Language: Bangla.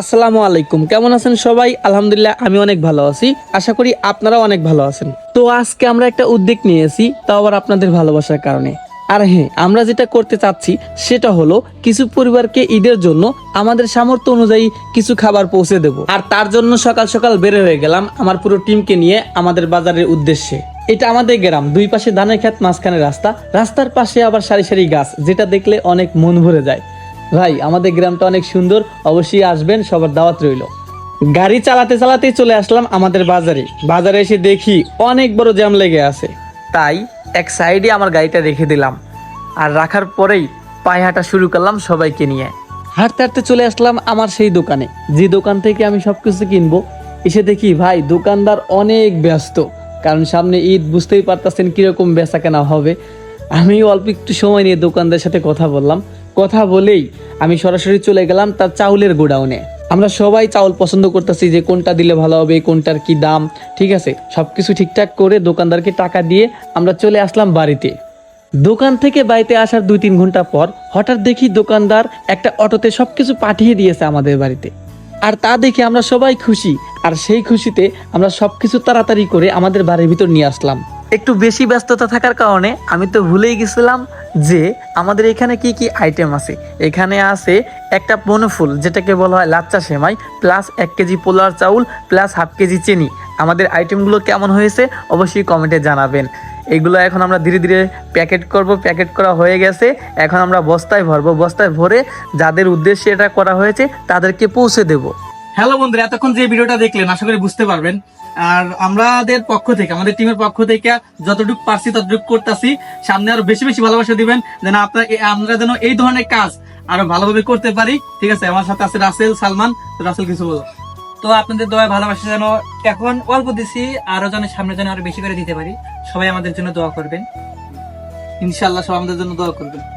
আসসালামু আলাইকুম। কেমন আছেন সবাই? আলহামদুলিল্লাহ, আমি অনেক ভালো আছি। আশা করি আপনারাও অনেক ভালো আছেন। তো আজকে আমরা একটা উদ্যোগ নিয়েছি, তাও আবার আপনাদের ভালোবাসার কারণে। আর হ্যাঁ আমরা যেটা করতে চাচ্ছি, সেটা হলো কিছু পরিবারকে ঈদের জন্য আমাদের সামর্থ্য অনুযায়ী কিছু খাবার পৌঁছে দেব। আর তার জন্য সকাল সকাল বের হয়ে গেলাম আমার পুরো টিমকে নিয়ে আমাদের বাজারের উদ্দেশ্যে। এটা আমাদের গ্রাম, দুই পাশে ধানের ক্ষেত, মাঝখানে রাস্তা। রাস্তার পাশে আবার সারি সারি গাছ, যেটা দেখলে অনেক মন ভরে যায়। ভাই, আমাদের গ্রামটা অনেক সুন্দর, অবশ্যই আসবেন, সবার দাওয়াত রইল। গাড়ি চালাতে চালাতেই চলে আসলাম আমাদের বাজারে। বাজারে এসে দেখি অনেক বড় জ্যাম লেগে আছে। তাই এক সাইডে আমার গাড়িটা রেখে দিলাম। আর রাখার পরেই পায়ে হাঁটা শুরু করলাম সবাইকে নিয়ে। হাঁটতে হাঁটতে চলে আসলাম আমার সেই দোকানে। যে দোকান থেকে আমি সবকিছু কিনবো, এসে দেখি, ভাই, দোকানদার অনেক ব্যস্ত। কারণ সামনে ঈদ, বুঝতেই পারতেছেন কীরকম বেচা কেনা হবে। আমি অল্প একটু সময় নিয়ে দোকানদারের সাথে কথা বললাম। কথা বলেই আমি সরাসরি চলে গেলাম তার চাউলের গোডাউনে। আমরা সবাই চাউল পছন্দ করতেছি যে কোনটা দিলে ভালো হবে, কোনটার কি দাম, ঠিক আছে? সব কিছু ঠিকঠাক করে দোকানদারকে টাকা দিয়ে আমরা চলে আসলাম বাড়িতে। দোকান থেকে বাড়িতে আসার দুই তিন ঘণ্টা পর হঠাৎ দেখি দোকানদার একটা অটোতে সবকিছু পাঠিয়ে দিয়েছে আমাদের বাড়িতে। আর তা দেখে আমরা সবাই খুশি, আর সেই খুশিতে আমরা সব কিছু তাড়াতাড়ি করে আমাদের বাড়ির ভিতর নিয়ে আসলাম। একটু বেশি ব্যস্ততা থাকার কারণে আমি তো ভুলেই গেছিলাম যে আমাদের এখানে কি কি আইটেম আছে। এখানে আছে একটা বনফুল যেটাকে বলা হয় লাচ্চা সেমাই প্লাস এক কেজি পোলার চাউল প্লাস হাফ কেজি চিনি। আমাদের আইটেমগুলো কেমন হয়েছে অবশ্যই কমেন্টে জানাবেন। এগুলো এখন আমরা ধীরে ধীরে প্যাকেট করব প্যাকেট করা হয়ে গেছে। এখন আমরা বস্তায় ভরবো। বস্তায় ভরে যাদের উদ্দেশ্যে এটা করা হয়েছে, তাদেরকে পৌঁছে দেব। হ্যালো বন্ধুরা, এতক্ষণ যে ভিডিওটা দেখলেন, আশা করি বুঝতে পারবেন। আর আমাদের পক্ষ থেকে আমাদের টিমের পক্ষ থেকে যতটুকু পারছি ততটুকু করতেছি। সামনে আরও বেশি বেশি ভালোবাসা দিবেন যেন আপনার আমরা যেন এই ধরনের কাজ আরও ভালোভাবে করতে পারি। ঠিক আছে আমার সাথে আছে রাসেল সালমান। রাসেল কিছু বলো। তো আপনাদের দোয়া ভালোবাসা যেন এখন অল্প দিছি আরও যেন সামনে যেন আরও বেশি করে দিতে পারি। সবাই আমাদের জন্য দোয়া করবেন। ইনশাল্লাহ সব আমাদের জন্য দোয়া করবেন।